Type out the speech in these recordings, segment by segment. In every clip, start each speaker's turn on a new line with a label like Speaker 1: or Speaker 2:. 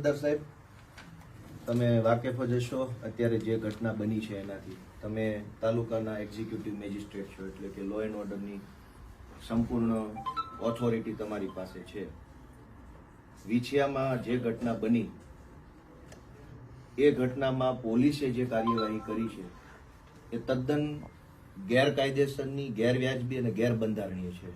Speaker 1: સરદાર સાહેબ, તમે વાકેફ જ હશો. અત્યારે જે ઘટના બની છે એનાથી તમે તાલુકાના એક્ઝિક્યુટિવ મેજિસ્ટ્રેટ છો એટલે કે લો એન્ડ ઓર્ડરની સંપૂર્ણ ઓથોરિટી તમારી પાસે છે. વિછિયામાં જે ઘટના બની, એ ઘટનામાં પોલીસે જે કાર્યવાહી કરી છે, એ તદ્દન ગેરકાયદેસરની, ગેરવ્યાજબી અને ગેરબંધારણીય છે.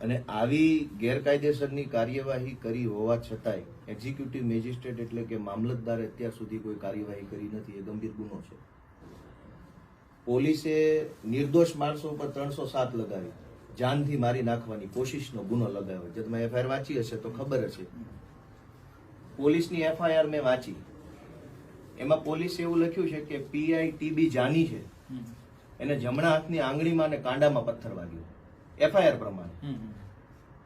Speaker 1: અને આવી ગેરકાયદેસરની કાર્યવાહી કરી હોવા છતાંય એક્ઝિક્યુટિવ મેજિસ્ટ્રેટ એટલે કે મામલતદારે અત્યાર સુધી કોઈ કાર્યવાહી કરી નથી એ ગંભીર ગુનો છે. પોલીસે નિર્દોષ માણસો ઉપર ત્રણસો સાત લગાવી જાનથી મારી નાખવાની કોશિશનો ગુનો લગાવ્યો. જે તમે એફઆઈઆર વાંચી હશે તો ખબર હશે. પોલીસની એફઆઈઆર મેં વાંચી. એમાં પોલીસે એવું લખ્યું છે કે પીઆઈ ટીબી જાની છે. એને જમણા હાથની આંગળીમાં અને કાંડામાં પથ્થર વાગ્યો. એફઆઈઆર પ્રમાણે.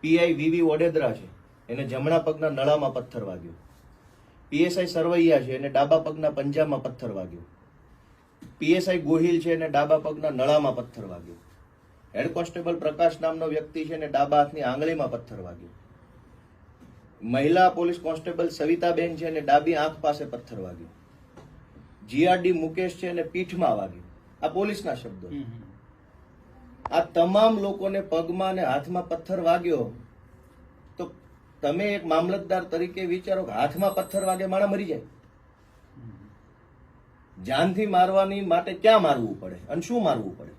Speaker 1: પીઆઈ વીવી ઓડેદરા છે. એને જમણા પગના નળામાં પથ્થર વાગ્યો. પીએસઆઈ સરવૈયા છે એને ડાબા પગના પંજામાં પથ્થર વાગ્યો. પીએસઆઈ ગોહિલ છે એને ડાબા પગના નળામાં પથ્થર વાગ્યો. હેડ કોન્સ્ટેબલ પ્રકાશ નામનો વ્યક્તિ છે એને ડાબા હાથની આંગળીમાં પથ્થર વાગ્યો. મહિલા પોલીસ કોન્સ્ટેબલ સવિતાબેન છે એને ડાબી આંખ પાસે પથ્થર વાગ્યો. જીઆરડી મુકેશ છે એને પીઠમાં વાગ્યું. આ પોલીસના શબ્દો. આ તમામ લોકોને પગમાં અને હાથમાં પથ્થર વાગ્યો. તમે એક મામલતદાર તરીકે વિચારો કે હાથમાં પથ્થર વાગે માણા મરી જાય. જાનથી મારવાની માટે ક્યાં મારવું પડે? અને શું મારવું પડે?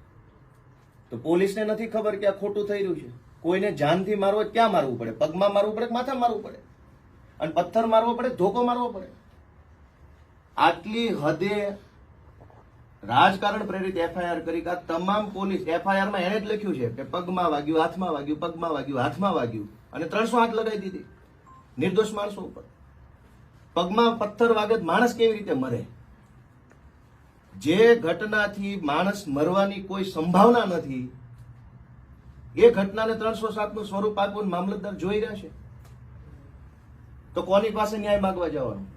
Speaker 1: તો પોલીસને નથી ખબર કે આ ખોટું થઈ રહ્યું છે. કોઈને જાનથી મારવો ક્યાં મારવું પડે? પગમાં મારવું પડે કે માથામાં મારવું પડે? અને પથ્થર મારવો પડે, ધોકો મારવો પડે? આટલી હદે રાજકારણ પ્રેરિત એફઆઈઆર કરી કે તમામ પોલીસ એફઆઈઆરમાં એણે જ લખ્યું છે કે પગમાં વાગ્યું, હાથમાં વાગ્યું, પગમાં વાગ્યું, હાથમાં વાગ્યું. અને ત્રણસો આઠ લગાવી દીધી. નિર્દોષ માણસો ઉપર. પગમાં પથ્થર વાગત માણસ કેવી રીતે મરે? જે ઘટનાથી માણસ મરવાની કોઈ સંભાવના નથી, એ ઘટનાને ત્રણસો સાતનું સ્વરૂપ આપવું મામલતદાર જોઈ રહ્યા છે. તો કોની પાસે ન્યાય માગવા જવાનું?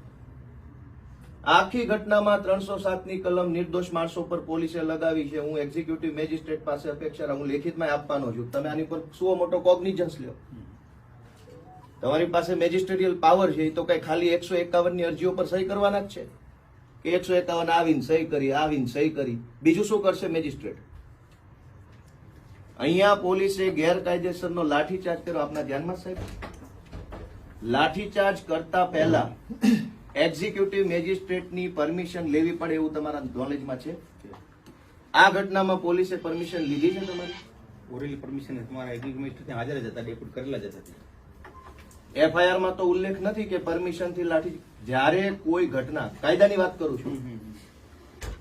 Speaker 1: આખી ઘટનામાં ત્રણસો સાતની કલમ નિર્દોષ માણસો પર પોલીસે લગાવી છે. હું એક્ઝિક્યુટિવ મેજિસ્ટ્રેટ પાસે અપેક્ષા હું લેખિતમાં આપવાનો છું. તમે આની પર શું મોટો કોગ્નિઝન્સ લ્યો. તમારી પાસે મેજિસ્ટ્રેરિયલ પાવર છે તો કઈ ખાલી એકસો એકાવનની અરજીઓ પર સહી કરવાના જ છે. કે એકસો એકાવન આવીને સહી કરી, આવીને સહી કરી. બીજું શું કરશે મેજિસ્ટ્રેટ? અહીંયા પોલીસે ગેરકાયદેસરનો લાઠીચાર્જ કર્યો. આપના ધ્યાનમાં સાહેબ લાઠીચાર્જ કરતા પહેલા એક્ઝિક્યુટિવ મેજિસ્ટ્રેટની પરમિશન લેવી પડે એવું તમારા નોલેજમાં છે? આ ઘટનામાં પોલીસે પરમિશન લીધી છે તમારી?
Speaker 2: ઓરેલી પરમિશન તમારા એક્ઝિક્યુટિવ હાજર જ હતા, ડેપ્યુટ કરેલા જ હતા
Speaker 1: એફઆઈઆરમાં તો ઉલ્લેખ નથી કે પરમિશનથી લાઠી જ્યારે કોઈ ઘટના કાયદાની વાત કરું છું.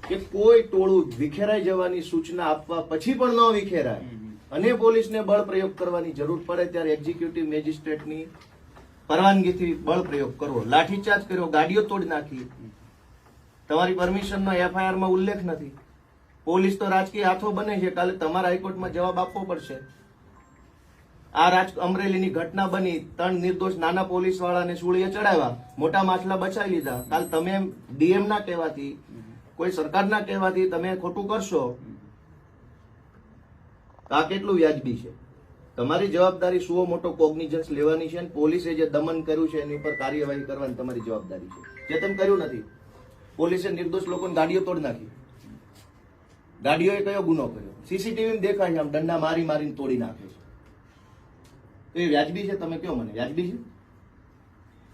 Speaker 1: કે કોઈ ટોળું વિખેરાઈ જવાની સૂચના આપવા પછી પણ ન વિખેરાય. અને પોલીસને બળ પ્રયોગ કરવાની જરૂર પડે ત્યારે એક્ઝિક્યુટિવ મેજિસ્ટ્રેટની પરવાનગીથી બળ પ્રયોગ કરવો. લાઠીચાર્જ કર્યો ગાડીઓ તોડી નાખી. તમારી પરમિશનનો એફઆઈઆરમાં ઉલ્લેખ નથી. પોલીસ તો રાજકીય હાથો બને છે. કાલે તમારા હાઈકોર્ટમાં જવાબ આપવો પડશે. આ રાજ અમરેલીની ઘટના બની. ત્રણ નિર્દોષ નાના પોલીસ વાળાને સુળીએ ચડાવ્યા. મોટા માછલા બચાવી લીધા. કાલ તમે ડીએમ ના કહેવાથી, કોઈ સરકારના કહેવાથી તમે ખોટું કરશો? આ કેટલું વ્યાજબી છે? તમારી જવાબદારી સુઓ મોટો કોગ્નિઝન્સ લેવાની છે અને પોલીસે જે દમન કર્યું છે એની ઉપર કાર્યવાહી કરવાની તમારી જવાબદારી છે. જે તમે કર્યું નથી. પોલીસે નિર્દોષ લોકોની ગાડીઓ તોડી નાખી. ગાડીઓએ કયો ગુનો કર્યો? સીસીટીવી દેખાય છે આમ દંડા મારી મારીને તોડી નાખે છે. તો એ વ્યાજબી છે? તમે કયો મને વ્યાજબી છે?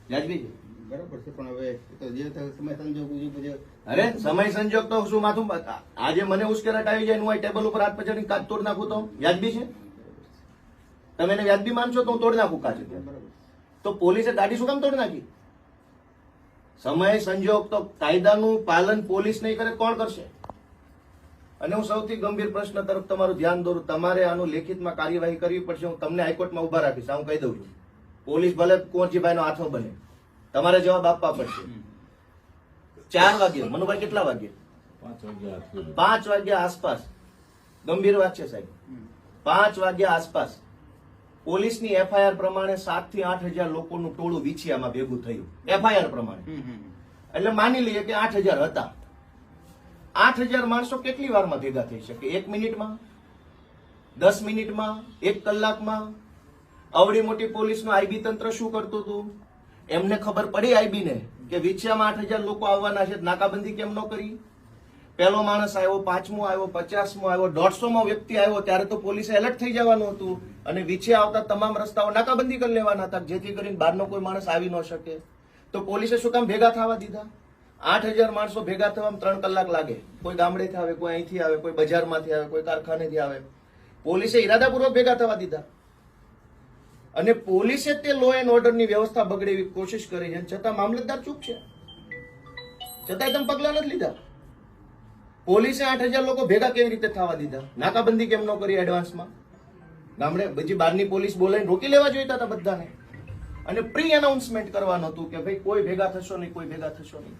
Speaker 1: વ્યાજબી છે?
Speaker 2: બરાબર છે પણ હવે તો જે સમય સંજોગ
Speaker 1: અરે સમય સંજોગ તો શું માથું આજે મને ઉશ્કેરાટ આવી જાય હું ટેબલ ઉપર હાથ પછાડી કાચ તોડ નાખું તો? વ્યાજબી છે? તમે એને વ્યાજબી માનશો તો હું તોડી નાખું કાચ
Speaker 2: બરાબર.
Speaker 1: તો પોલીસે ગાડી શું કામ તોડી નાખી? સમય સંજોગ તો કાયદાનું પાલન પોલીસ નહીં કરે કોણ કરશે? અને હું સૌથી ગંભીર પ્રશ્ન તરફ તમારું ધ્યાન દોરું. તમારે આનું લેખિતમાં કાર્યવાહી કરવી પડશે હું તમને હાઈકોર્ટમાં ઊભા રાખીશ. હું કહી દઉં છું. પોલીસ ભલે કુંવરજીભાઈનો હાથો બને. તમારે જવાબ આપવા પડશે. ચાર વાગે મનુભાઈ કેટલા વાગે પાંચ વાગ્યા આસપાસ. ગંભીર વાત છે સાહેબ. પાંચ વાગ્યા આસપાસ પોલીસની એફઆઈઆર પ્રમાણે સાતથી આઠ હજાર લોકોનું ટોળું વિછિયામાં ભેગું થયું. એફઆઈઆર પ્રમાણે. એટલે માની લઈએ કે આઠ હજાર હતા. આઠ હજાર માણસો કેટલી વારમાં ભેગા થઈ શકે? એક મિનિટમાં? દસ મિનિટમાં? એક કલાકમાં? અવડી મોટી પોલીસનું આઈબી તંત્ર શું કરતું હતું? એમને ખબર પડી આઈબીને કે વિછિયામાં આઠ હજાર લોકો આવવાના છે, નાકાબંધી કેમ ન કરી? પહેલો માણસ આવ્યો, પાંચમો આવ્યો, પચાસમો આવ્યો, દોઢસોમો વ્યક્તિ આવ્યો, ત્યારે તો પોલીસે એલર્ટ થઈ જવાનું હતું અને વિછે આવતા તમામ રસ્તાઓ નાકાબંધી કરી લેવાના હતા, જેથી કરીને બહારનો કોઈ માણસ આવી ન શકે. તો પોલીસે શું કામ ભેગા થવા દીધા? આઠ હજાર માણસો ભેગા થવામાં ત્રણ કલાક લાગે. કોઈ ગામડેથી આવે, કોઈ અહીંથી આવે, કોઈ બજારમાંથી આવે, કોઈ કારખાનેથી આવે. પોલીસે ઈરાદાપૂર્વક ભેગા થવા દીધા. અને પોલીસે તે લો એન્ડ ઓર્ડરની વ્યવસ્થા બગડે એવી કોશિશ કરી છે. છતાં મામલતદાર ચૂપ છે. છતાંય તમે પગલાં નથી લીધા. પોલીસે આઠ હજાર લોકો ભેગા કેવી રીતે થવા દીધા? નાકાબંધી કેમ ન કરી એડવાન્સમાં? ગામડે બીજી બહારની પોલીસ બોલાવીને રોકી લેવા જોઈતા હતા બધાને. અને પ્રી એનાઉન્સમેન્ટ કરવાનું હતું કે ભાઈ કોઈ ભેગા થશો નહીં, કોઈ ભેગા થશો નહીં.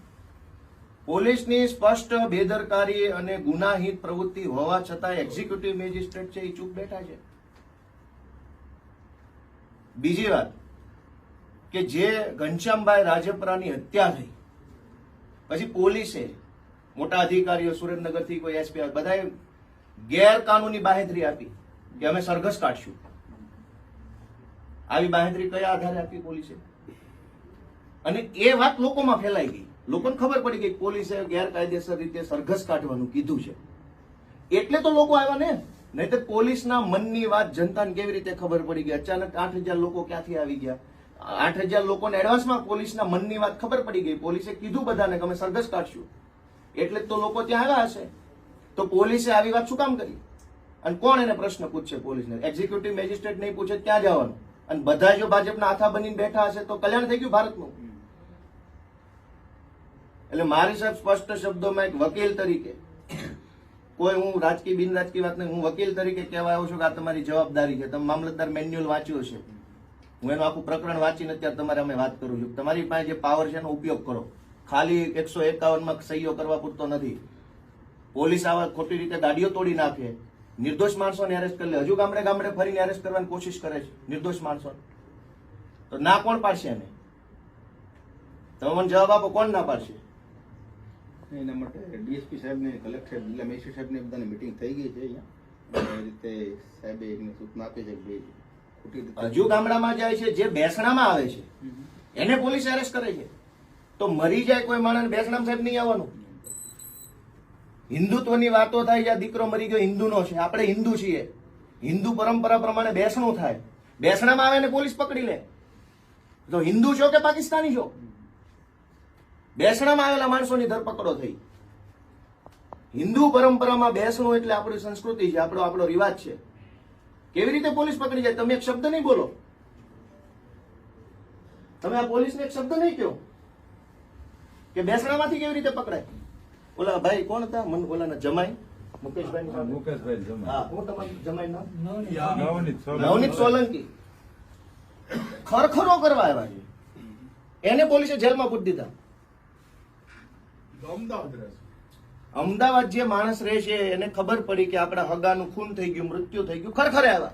Speaker 1: પોલીસની સ્પષ્ટ બેદરકારી અને ગુનાહિત પ્રવૃત્તિ હોવા છતાં એક્ઝિક્યુટિવ મેજિસ્ટ્રેટ છે, એ ચૂપ બેઠા છે. બીજી વાત, કે જે ઘનશ્યામભાઈ રાજપરાની હત્યા થઈ, પછી પોલીસે મોટા અધિકારીઓ, સુરેન્દ્રનગરથી કોઈ એસપી, બધાએ ગેરકાનૂની બાહેધરી આપી કે અમે સરઘસ કાઢશું. આવી બાહેધરી કયા આધારે આપી પોલીસે? અને એ વાત લોકોમાં ફેલાઈ ગઈ. લોકોને ખબર પડી ગઈ પોલીસે ગેરકાયદેસર રીતે સરઘસ કાઢવાનું કીધું છે. એટલે તો લોકો આવ્યા ને. નહીં તો પોલીસના મનની વાત જનતાને કેવી રીતે ખબર પડી ગઈ અચાનક આઠ હજાર લોકો ક્યાંથી આવી ગયા? આઠ હજાર લોકોને એડવાન્સમાં પોલીસના મનની વાત ખબર પડી ગઈ. પોલીસે કીધું બધાને કે અમે સરઘસ કાઢશું. એટલે તો લોકો ત્યાં આવ્યા હશે. તો પોલીસે આવી વાત શું કામ કરી? અને કોણ એને પ્રશ્ન પૂછશે પોલીસને? એક્ઝિક્યુટિવ મેજિસ્ટ્રેટ નહીં પૂછે, ત્યાં જવાનું. અને બધા જો ભાજપના હાથા બનીને બેઠા હશે તો કલ્યાણ થઈ ગયું ભારતનું. એટલે મારી સાહેબ સ્પષ્ટ શબ્દોમાં એક વકીલ તરીકે, કોઈ હું રાજકીય, બિન રાજકીય વાત નહીં હું વકીલ તરીકે કહેવા આવ્યો છું કે આ તમારી જવાબદારી છે. તમે મામલતદાર મેન્યુઅલ વાંચ્યું છે. હું એનું આખું પ્રકરણ વાંચીને અત્યારે તમારે અમે વાત કરું છું. તમારી પાસે જે પાવર છે એનો ઉપયોગ કરો. ખાલી એકસો એકાવનમાં સહીઓ કરવા પૂરતો નથી. પોલીસ આવા ખોટી રીતે ગાડીઓ તોડી નાખે. નિર્દોષ માણસોને એરેસ્ટ કરી લે. હજુ ગામડે ગામડે ફરીને એરેસ્ટ કરવાની કોશિશ કરે છે. નિર્દોષ માણસો. તો ના કોણ પાડશે એને? તમે મને જવાબ આપો, કોણ ના પાડશે?
Speaker 2: એના માટે ડીએસપી સાહેબને કલેક્ટર જિલ્લા મેજિસ્ટ્રેટ સાહેબને બધાની મિટિંગ થઈ ગઈ છે અહીંયા. એ રીતે સાહેબે એમને સૂચના આપી છે કે ભાઈ ખોટી રીતે
Speaker 1: હજુ ગામડામાં જાય છે જે બેસણામાં આવે છે એને પોલીસ એરેસ્ટ કરે છે. તો મરી જાય કોઈ માણસ બેસણામ સાહેબ નહીં આવવાનું. હિન્દુત્વની વાતો થાય જ્યાં દીકરો મરી ગયો હિન્દુનો છે. આપણે હિન્દુ છીએ. હિન્દુ પરંપરા પ્રમાણે બેસણું થાય. બેસણામાં આવે ને પોલીસ પકડી લે. તો હિન્દુ છો કે પાકિસ્તાની છો? બેસણામાં આવેલા માણસોની ધરપકડો થઈ. હિન્દુ પરંપરામાં બેસણું એટલે આપણી સંસ્કૃતિ છે આપણો આપણો રિવાજ છે. કેવી રીતે પોલીસ પકડી જાય? તમે એક શબ્દ નહીં બોલો. તમે આ પોલીસને એક શબ્દ નહીં કહો. કે બેસણામાંથી કેવી રીતે પકડાય? ઓલા ભાઈ કોણ હતા? મન ઓલાના જમાઈ? મુકેશભાઈ
Speaker 3: મુકેશભાઈ જમાઈ.
Speaker 1: હા હું તમારું જમાઈ નામ?
Speaker 3: નવનીત સોલંકી.
Speaker 1: નવનીત સોલંકી. ખરખરો કરવા આવ્યા છે. એને પોલીસે જેલમાં પૂરી દીધા. અમદાવાદ જે માણસ રહે છે, એને ખબર પડી કે આપણા હગાનું ખૂન થઈ ગયું, મૃત્યુ થઈ ગયું, ખરખરે આવ્યા.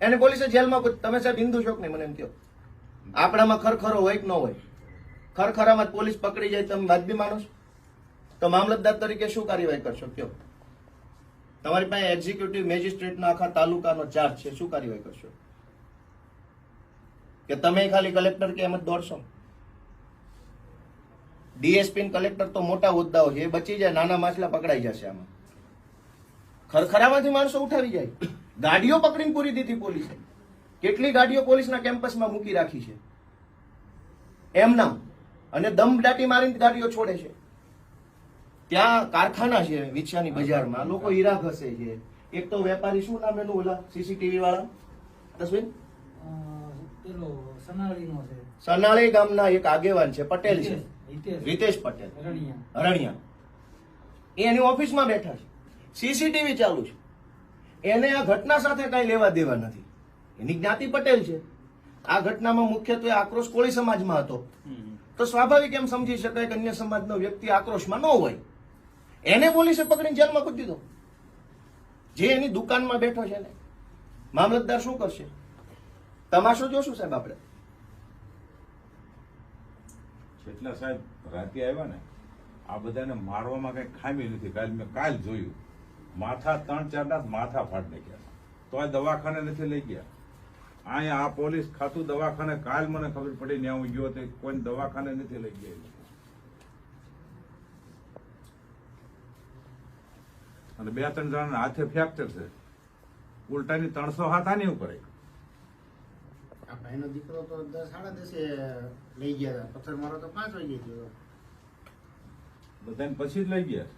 Speaker 1: એને પોલીસે જેલમાં તમે સાહેબ હિન્દુ છો કે નહીં? મને એમ કહો. આપણામાં ખરખરો હોય કે ન હોય? ખરખરામાં પોલીસ પકડી જાય, તમે વાજબી માનો તો મામલતદાર તરીકે શું કાર્યવાહી કરશો? કયો તમારી પાસે એક્ઝિક્યુટિવ મેજિસ્ટ્રેટનો આખા તાલુકાનો ચાર્જ છે, શું કાર્યવાહી કરશો? કે તમે ખાલી કલેક્ટર કે એમ જ દોડશો? ડીએસપી કલેક્ટર તો મોટા હોદ્દાઓ છે એ બચી જાય નાના માછલા પકડાઈ જશે આમાં. ખરખરામાંથી માણસો ઉઠાવી જાય. ગાડીઓ પકડીને પૂરી દીધી પોલીસે. કેટલી ગાડીઓ પોલીસના કેમ્પસમાં મૂકી રાખી છે? એમના અને દમ દાટી મારીને ગાડીઓ છોડે છે. ત્યાં કારખાના છે વિછાની બજારમાં. લોકો હીરા ઘસે છે. એક તો વેપારી શું નામ એનું ઓલા સીસીટીવી વાળા? તસવીર સનાળી ગામના એક આગેવાન છે પટેલ છે. રીતેશ પટેલ.
Speaker 4: રણિયા.
Speaker 1: હરણિયા એ એની ઓફિસમાં બેઠા છે. સીસીટીવી ચાલુ છે. એને આ ઘટના સાથે કઈ લેવા દેવા નથી. એની જ્ઞાતિ પટેલ છે. આ ઘટનામાં મુખ્યત્વે આક્રોશ કોળી સમાજમાં હતો. તો સ્વાભાવિક એમ સમજી શકાય કે અન્ય સમાજનો વ્યક્તિ આક્રોશમાં ન હોય. એને પોલીસે પકડીને જેલમાં પૂરી દીધો જે એની દુકાનમાં બેઠો છે ને મામલતદાર શું કરશે? તમાશો જોશું સાહેબ આપણે?
Speaker 3: જેટલા સાહેબ રાતે આવ્યા ને, આ બધાને મારવામાં કઈ ખામી નથી. કાલ મેં કાલ જોયું. માથા ત્રણ, ચાર ના માથા ફાટ નાખ્યા તો આ દવાખાને નથી લઈ ગયા. અહીંયા આ પોલીસ ખાતું દવાખાને કાલ મને ખબર પડી ને હું ગયો તે કોઈ દવાખાને નથી લઈ ગયા અને બે, ત્રણ જણાના હાથે ફ્રેક્ચર છે. ઉલટાની ત્રણસો હાથ આની ઉપર
Speaker 5: આ ભાઈનો દીકરો તો દસ સાડા દસે લઈ ગયા હતા. પથ્થર મારો તો પાંચ વાગે ગયો
Speaker 3: બધાને પછી જ લઈ ગયા?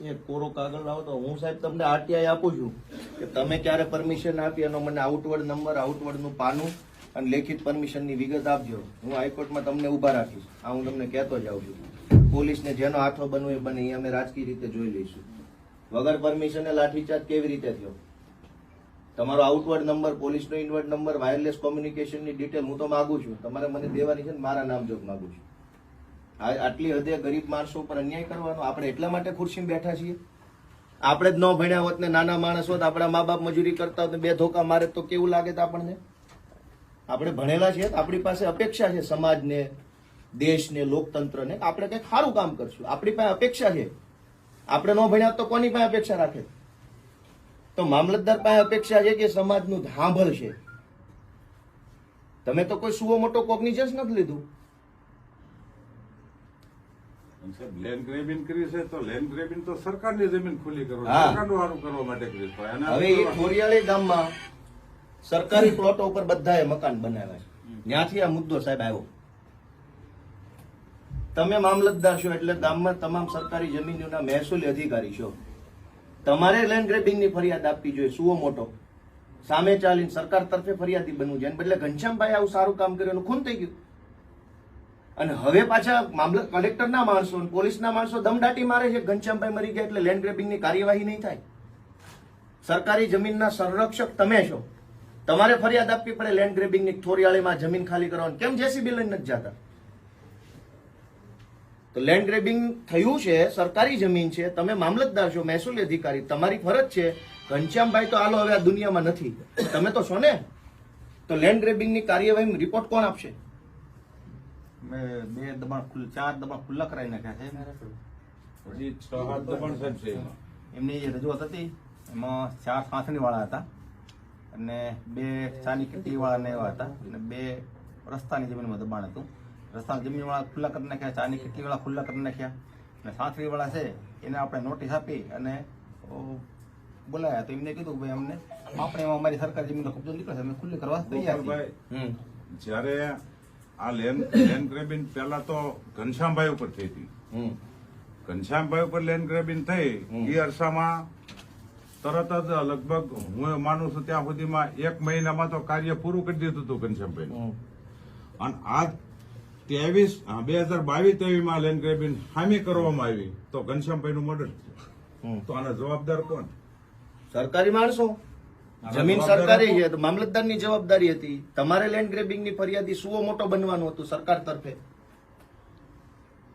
Speaker 1: એ કોરો કાગળ લાવો તો હું સાહેબ તમને આરટીઆઈ આપું છું કે તમે ક્યારે પરમિશન આપી એનો મને આઉટવર્ડ નંબર આઉટવર્ડનું પાનું અને લેખિત પરમિશનની વિગત આપજો. હું હાઈકોર્ટમાં તમને ઊભા રાખીશ. આ હું તમને કહેતો જાઉં છું. પોલીસને જેનો હાથો બનવું એ બને. એ અમે રાજકીય રીતે જોઈ લઈશું. વગર પરમિશને લાઠીચાર્જ કેવી રીતે થયો? તમારો આઉટવર્ડ નંબર પોલીસનો ઇનવર્ડ નંબર વાયરલેસ કોમ્યુનિકેશનની ડિટેલ હું તો માગું છું. તમારે મને દેવાની છે ને મારા નામ જોગ માગું છું. આટલી હદે ગરીબ માણસો પર અન્યાય કરવાનો? આપણે એટલા માટે ખુરશીમાં બેઠા છીએ? આપણે જ ન ભણ્યા હોત ને નાના માણસ હોત, આપણા મા બાપ મજૂરી કરતા હોત બે ધોકા મારે તો કેવું લાગે તો આપણને? આપણે ભણેલા છીએ, આપણી પાસે અપેક્ષા છે સમાજને, દેશને, લોકતંત્રને. આપણે કંઈક સારું કામ કરશું. આપણી પાસે અપેક્ષા છે. આપણે ન ભણ્યા તો કોની પાસે અપેક્ષા રાખે? તો મામલતદાર પાસે અપેક્ષા છે કે સમાજનું છે. તમે તો કોઈ સુવો મોટો કોગ્નિઝન્સ નથી લીધું.
Speaker 3: લેન્ડ ગ્રેબિંગ કરી છે તો લેન્ડ ગ્રેબિંગ તો સરકારની જમીન ખુલ્લી કરો. સરકારનું સારું કરવા માટે કર્યું
Speaker 1: હવે એ ખોરિયાળી ગામમાં સરકારી પ્લોટો ઉપર બધાએ મકાન બનાવ્યા છે. ત્યાંથી આ મુદ્દો સાહેબ આવ્યો. તમે મામલતદાર છો એટલે ગામમાં તમામ સરકારી જમીનોના મહેસૂલી અધિકારી છો. તમારે લેન્ડ ગ્રેબિંગની ફરિયાદ આપવી જોઈએ, સુઓ મોટો. સામે ચાલીને સરકાર તરફે ફરિયાદી બનવું અને બદલે ઘનશ્યામભાઈ આવું સારું કામ કર્યું ખૂન થઈ ગયું. અને હવે પાછા મામલત કલેક્ટરના માણસો પોલીસના માણસો દમદાટી મારે છે. ઘનશ્યામભાઈ મરી ગયા એટલે લેન્ડ ગ્રેબિંગની કાર્યવાહી નહીં થાય. સરકારી જમીનના સંરક્ષક તમે છો. તમારે ફરિયાદ આપવી પડે લેન્ડ ગ્રેબિંગની થોરિયાળીમાં જમીન ખાલી કરવાની. કેમ જેસીબી લઈને નથી જતા? તો લેન્ડ ગ્રેબિંગ થયું છે સરકારી જમીન છે તમે મામલતદાર છો મહેસૂલી અધિકારી તમારી ફરજ છે. ઘનશ્યામભાઈ તો હાલો હવે આ દુનિયામાં નથી. તમે તો છો ને? તો લેન્ડ ગ્રેબિંગની કાર્યવાહી રિપોર્ટ કોણ આપશે?
Speaker 2: મેં બે દબાણ ચાર દબાણ ખુલ્લા કરાવી નાખ્યા છે.
Speaker 3: હજી છ હાથ દબાણ સાહેબ છે.
Speaker 2: એમની જે રજૂઆત હતી એમાં ચાર સાંસણી વાળા હતા અને બે ચાની કિટ્ટી વાળા ને એવા હતા અને બે રસ્તાની જમીનમાં દબાણ હતું. રસ્તાની જમીન વાળા ખુલ્લા કરી નાખ્યા ચાની કિટ્ટી વાળા ખુલ્લા કરી નાખ્યા. અને સાંસણી વાળા છે એને આપણે નોટિસ આપી અને બોલાયા. તો એમને કીધું કે ભાઈ અમને આપણે એમાં અમારી સરકારી જમીનનો કબજો નીકળે છે અમે ખુલ્લી કરવા તૈયાર છીએ.
Speaker 3: જ્યારે આ લેન્ડ લેન્ડ ગ્રેબિંગ પહેલા તો ઘનશ્યામભાઈ ઉપર થઈ હતી. ઘનશ્યામભાઈ ઉપર લેન્ડ ગ્રેબિંગ થઈ. એ અરસામાં તરત જ લગભગ હું માનું છું ત્યાં સુધીમાં એક મહિનામાં તો કાર્ય પૂરું કરી દીધું હતું ઘનશ્યામભાઈ અને આ ત્રેવીસ બે હજાર બાવીસ ત્રેવીસમાં લેન્ડ ગ્રેબિંગ હામી કરવામાં આવી તો ઘનશ્યામભાઈ નું મર્ડર થયું તો આના જવાબદાર કોણ?
Speaker 1: સરકારી માણસો. જમીન સરકારી છે તો મામલતદારની જવાબદારી હતી. તમારે લેન્ડ ગ્રેબિંગની ફરિયાદી સુઓ મોટો બનવાનું હતું સરકાર તરફે.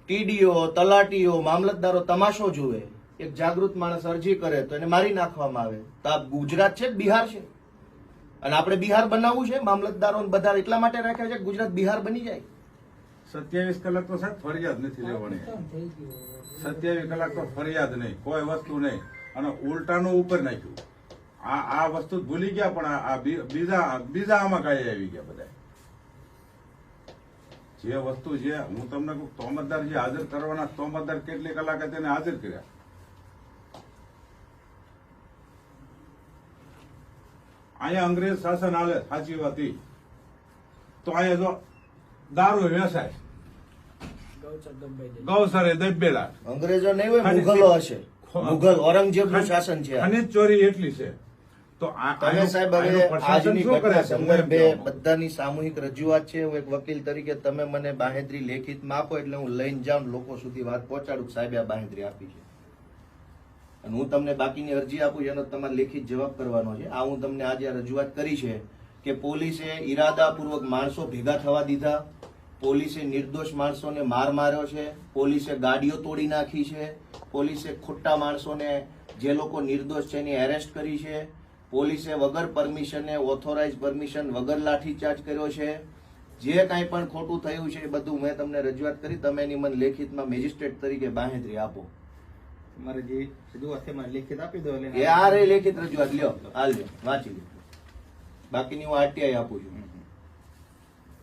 Speaker 1: ટીડીઓ તલાટીઓ મામલતદારો તમાશો જુએ. એક જાગૃત માણસ અરજી કરે તો એને મારી નાખવામાં આવે. તો આ ગુજરાત છે બિહાર છે? અને આપણે બિહાર બનાવવું છે? મામલતદારો બધા એટલા માટે રાખ્યા છે ગુજરાત બિહાર બની જાય.
Speaker 3: સત્યાવીસ કલાક તો સાહેબ ફરિયાદ નથી લેવાની. સત્યાવીસ કલાક તો ફરિયાદ નહીં, કોઈ વસ્તુ નહીં. અને ઉલટાનું ઉપર નાખ્યું. આ આ વસ્તુ ભૂલી ગયા, પણ આ- બીજા બીજા આમાં કાંઈ આવી ગયા બધા. જે વસ્તુ છે હું તમને કહું, તોમતદાર જે હાજર કરવાના, તોમતદાર કેટલી કલાકે તેને હાજર કર્યા? અહીંયા અંગ્રેજ શાસન હાલે, સાચી વાત તો અહીંયા જો દારૂ વેચાય. ગૌસરે દબેલા.
Speaker 1: અંગ્રેજો નહીં હોય મુઘલો હશે. મુઘલ ઔરંગઝેબનું શાસન છે આ.
Speaker 3: ચોરી એટલી છે. તો
Speaker 1: તમે સાહેબ હવે આજની ઘટના
Speaker 3: છે? હું એમ
Speaker 1: સંદર્ભે બધાની સામૂહિક રજૂઆત છે. હું એક વકીલ તરીકે તમે મને બાહેધરી લેખિતમાં આપો એટલે હું લઈને જાઉં લોકો સુધી વાત પહોંચાડું સાહેબ આ બાહેધરી આપી છે. અને હું તમને બાકીની અરજી આપું એનો તમારે લેખિત જવાબ કરવાનો છે. આ હું તમને આજે રજૂઆત કરી છે કે પોલીસે ઈરાદાપૂર્વક માણસો ભેગા થવા દીધા. પોલીસે નિર્દોષ માણસોને માર માર્યો છે પોલીસે ગાડીઓ તોડી નાખી છે પોલીસે ખોટા માણસોને જે લોકો નિર્દોષ છે એની એરેસ્ટ કરી છે પોલીસે વગર પરમિશને ઓથોરાઇઝ પરમિશન વગર લાઠીચાર્જ કર્યો છે. જે કાંઈ પણ ખોટું થયું છે એ બધું મેં તમને રજૂઆત કરી તમે એની મને લેખિતમાં મેજિસ્ટ્રેટ તરીકે બાહેંધરી આપો.
Speaker 2: તમારે જે રજૂઆત લેખિત આપી દો
Speaker 1: એ આ રે લેખિત રજૂઆત લ્યો હાલ લ્યો વાંચી લો બાકીની હું આરટીઆઈ આપું છું.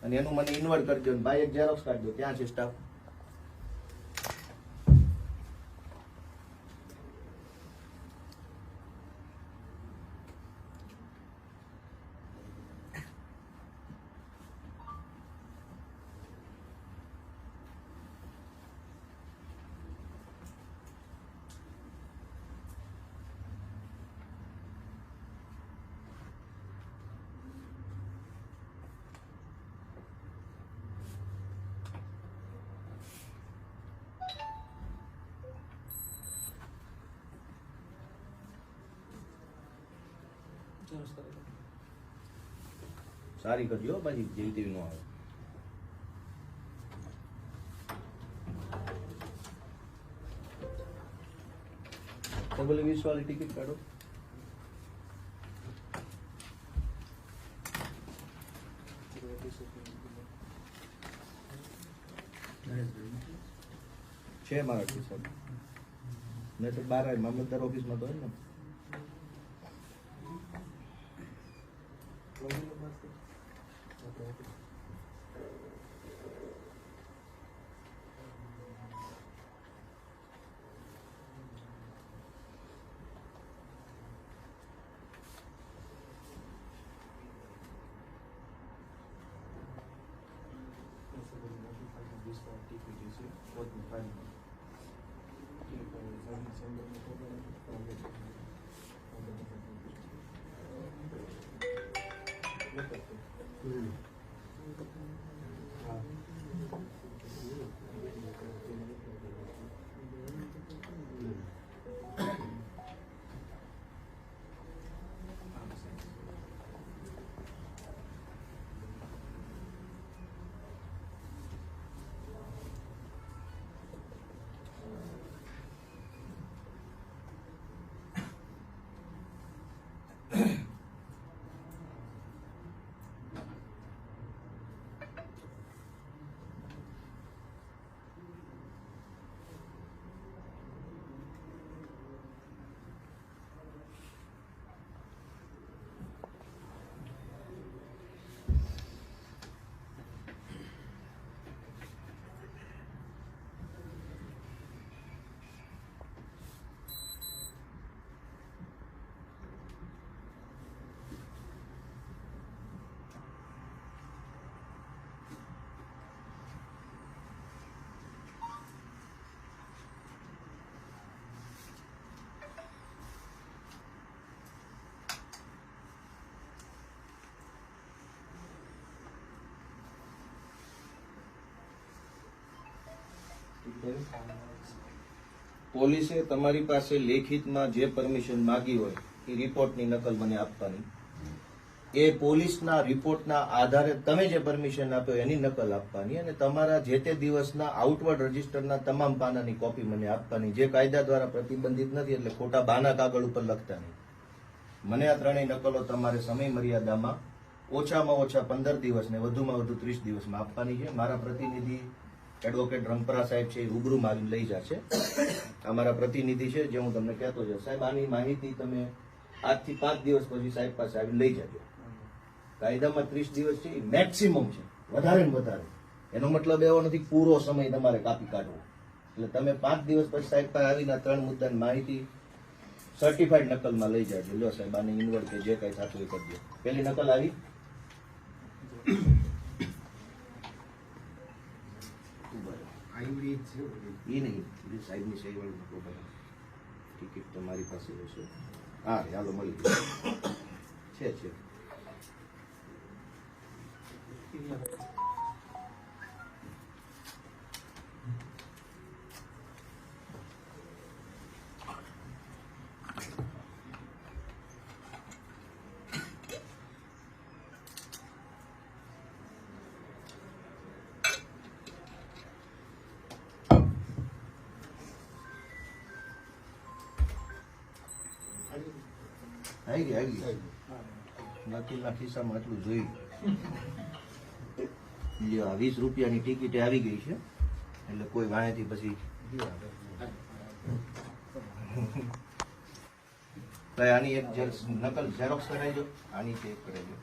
Speaker 1: અને એનું મને ઇન્વર્ટ કરજો ભાઈ એક ઝેરોક્સ કાઢજો. ત્યાં છે સ્ટાફ સારી કરજો પછી, જેવી તેવી નો આવે. ડબલ વીસ વાળી ટિકિટ કાઢો. છે મારા ખિસ્સામાં મેં તો બાર મામલતદાર ઓફિસમાં તો હોય ને. celebrity. 不懂。પોલીસે તમારી પાસે લેખિતમાં જે પરમિશન માંગી હોય, એ રિપોર્ટની નકલ મને આપવાની. એ પોલીસના રિપોર્ટના આધારે તમે જે પરમિશન આપ્યો એની નકલ આપવાની અને તમારા જે તે દિવસના આઉટવર્ડ રજીસ્ટરના તમામ પાનાની કોપી મને આપવાની. જે કાયદા દ્વારા પ્રતિબંધિત નથી એટલે ખોટા બાના કાગળ ઉપર લખતા નહીં. મને આ ત્રણેય નકલો તમારે સમય મર્યાદામાં ઓછામાં ઓછા પંદર દિવસ ને વધુમાં વધુ ત્રીસ દિવસમાં આપવાની છે. મારા પ્રતિનિધિ એડવોકેટ રંપરા સાહેબ છે એ રૂબરૂ મારી લઈ જશે. અમારા પ્રતિનિધિ છે જે હું તમને કહેતો છું સાહેબ, આની માહિતી તમે આજથી પાંચ દિવસ પછી સાહેબ પાસે આવીને લઈ જજો. કાયદામાં ત્રીસ દિવસ છે મેક્સિમમ છે. વધારે ને વધારે. એનો મતલબ એવો નથી પૂરો સમય તમારે કાપી કાઢવો. એટલે તમે પાંચ દિવસ પછી સાહેબ પાસે આવીને ત્રણ મુદ્દાની માહિતી સર્ટિફાઈડ નકલમાં લઈ જાજો. લો સાહેબ, આને ઇન્વર્ટ કે જે કઈ થતું એ કરજો પેલી નકલ આવી
Speaker 5: હાઇબ્રિડ છે
Speaker 1: એ નહીં. એ સાહેબની સહી વાળું નકલો બનાવો. ટિકિટ તમારી પાસે હશે હા ચાલો મળી ગયું. છે છે. આવી ગઈ આવી ગઈ. વકીલના ખિસ્સામાં આટલું જોયું લ્યો વીસ રૂપિયાની ટિકિટ આવી ગઈ છે. એટલે કોઈ વાણેથી પછી આની એક નકલ ઝેરોક્સ કરાવજો આની ચેક કરાવજો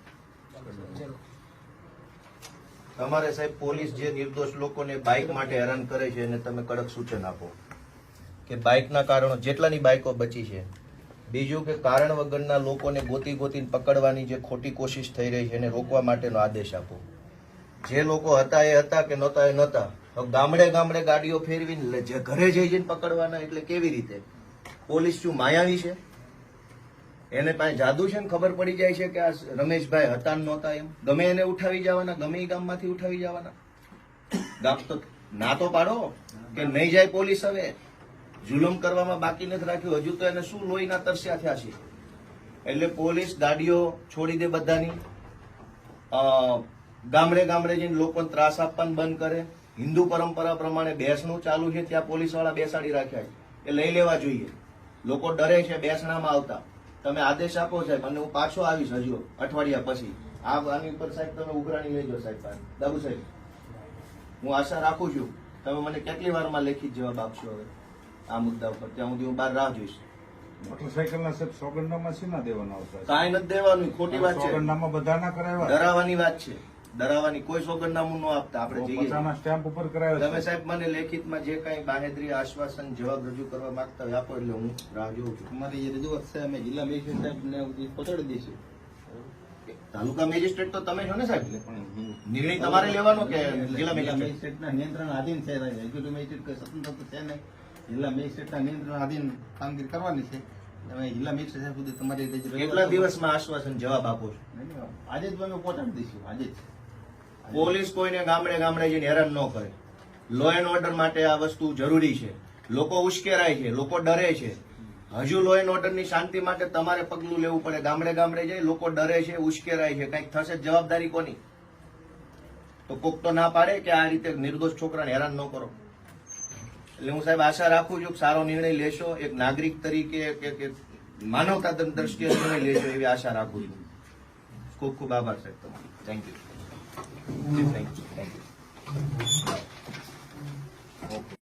Speaker 1: તમારે સાહેબ પોલીસ જે નિર્દોષ લોકોને બાઇક માટે હેરાન કરે છે એને તમે કડક સૂચન આપો. કે બાઇકના કારણો જેટલાની બાઇકો બચી છે બીજું કે કારણ વગરના લોકોને ગોતી ગોતીને પકડવાની જે ખોટી કોશિશ થઈ રહી છે, એને રોકવા માટેનો આદેશ આપો. જે લોકો હતા એ હતા કે નહોતા એ નહોતા. ગામડે ગામડે ગાડીઓ ફેરવીને જે ઘરે જઈ જઈને પકડવાના એટલે કેવી રીતે? પોલીસ શું માયાવી છે? એને પાસે જાદુ છે ને ખબર પડી જાય છે કે આ રમેશભાઈ હતા નહોતા એમ? ગમે એને ઉઠાવી જવાના, ગમે એ ગામમાંથી ઉઠાવી જવાના. ગામ તો ના તો પાડો, કે નહીં જાય પોલીસ હવે? જુલમ કરવામાં બાકી નથી રાખ્યું. હજુ તો એને શું લોહીના તરસ્યા થયા છે? એટલે પોલીસ ગાડીઓ છોડી દે બધાની. ગામડે ગામડે જઈને લોકોને ત્રાસ આપવાનું બંધ કરે. હિન્દુ પરંપરા પ્રમાણે બેસણું ચાલુ છે, ત્યાં પોલીસવાળા બેસાડી રાખ્યા છે. એ લઈ લેવા જોઈએ. લોકો ડરે છે બેસણામાં આવતા. તમે આદેશ આપો સાહેબ, અને હું પાછો આવીશ હજુ અઠવાડિયા પછી. આની ઉપર સાહેબ તમે ઉઘરાણી લેજો સાહેબ. દાબુ સાહેબ, હું આશા રાખું છું. તમે મને કેટલી વારમાં લેખિત જવાબ આપશો હવે? આ મુદ્દા ઉપર ત્યાં સુધી હું બહાર રાહ જોઈશ.
Speaker 3: મોટરસાયકલના સાહેબ સોગંદનામા શેના દેવાના આવતા
Speaker 1: કાંઈ નથી દેવાનું ખોટી વાત છે.
Speaker 3: સોગંદનામા બધાના કરાવ્યા?
Speaker 1: ડરાવવાની વાત છે. ડરાવવાની કોઈ સોગંદનામું ન આપતા આપણે જઈએ.
Speaker 3: સ્ટેમ્પ ઉપર કરાવ્યો
Speaker 1: તમે સાહેબ મને લેખિતમાં જે કાંઈ બાહેદરી આશ્વાસન જવાબ રજૂ કરવા માંગતા હોય આપો એટલે હું રાહ જોઉં છું.
Speaker 2: અમારી જે રજૂઆત છે અમે જિલ્લા મેજિસ્ટ્રેટ સાહેબને પહોંચાડી દઈશું.
Speaker 1: તાલુકા મેજિસ્ટ્રેટ તો તમે છો ને સાહેબ?
Speaker 2: હું
Speaker 1: નિર્ણય તમારે લેવાનો કે જિલ્લા
Speaker 2: મેજિસ્ટ્રેટના નિયંત્રણ આધીન છે એક્ઝિક્યુટિવ મેજિસ્ટ્રેટ કોઈ સ્વતંત્ર તો છે નહીં. જિલ્લા મેજિસ્ટ્રેટના નિયંત્રણ આધીન કામગીરી કરવાની છે. તમે જિલ્લા મેજિસ્ટ્રેટ સુધી તમારી
Speaker 1: કેટલા દિવસમાં આશ્વાસન જવાબ આપો છો?
Speaker 2: આજે જ અમે પહોંચાડી દઈશું આજે જ.
Speaker 1: પોલીસ કોઈને ગામડે ગામડે જઈને હેરાન ન કરે. લો એન્ડ ઓર્ડર માટે આ વસ્તુ જરૂરી છે. લોકો ઉશ્કેરાય છે લોકો ડરે છે. હજુ લો એન્ડ ઓર્ડરની શાંતિ માટે તમારે પગલું લેવું પડે. ગામડે ગામડે જઈ લોકો ડરે છે ઉશ્કેરાય છે. કંઈક થશે જવાબદારી કોની? તો કોક તો ના પાડે કે આ રીતે નિર્દોષ છોકરાને હેરાન ન કરો. એટલે હું સાહેબ આશા રાખું છું કે સારો નિર્ણય લેશો, એક નાગરિક તરીકે કે માનવતા દ્રષ્ટિએ નિર્ણય લેશો એવી આશા રાખું છું. ખૂબ ખૂબ આભાર સાહેબ તમારો. Thank you thank you thank you okay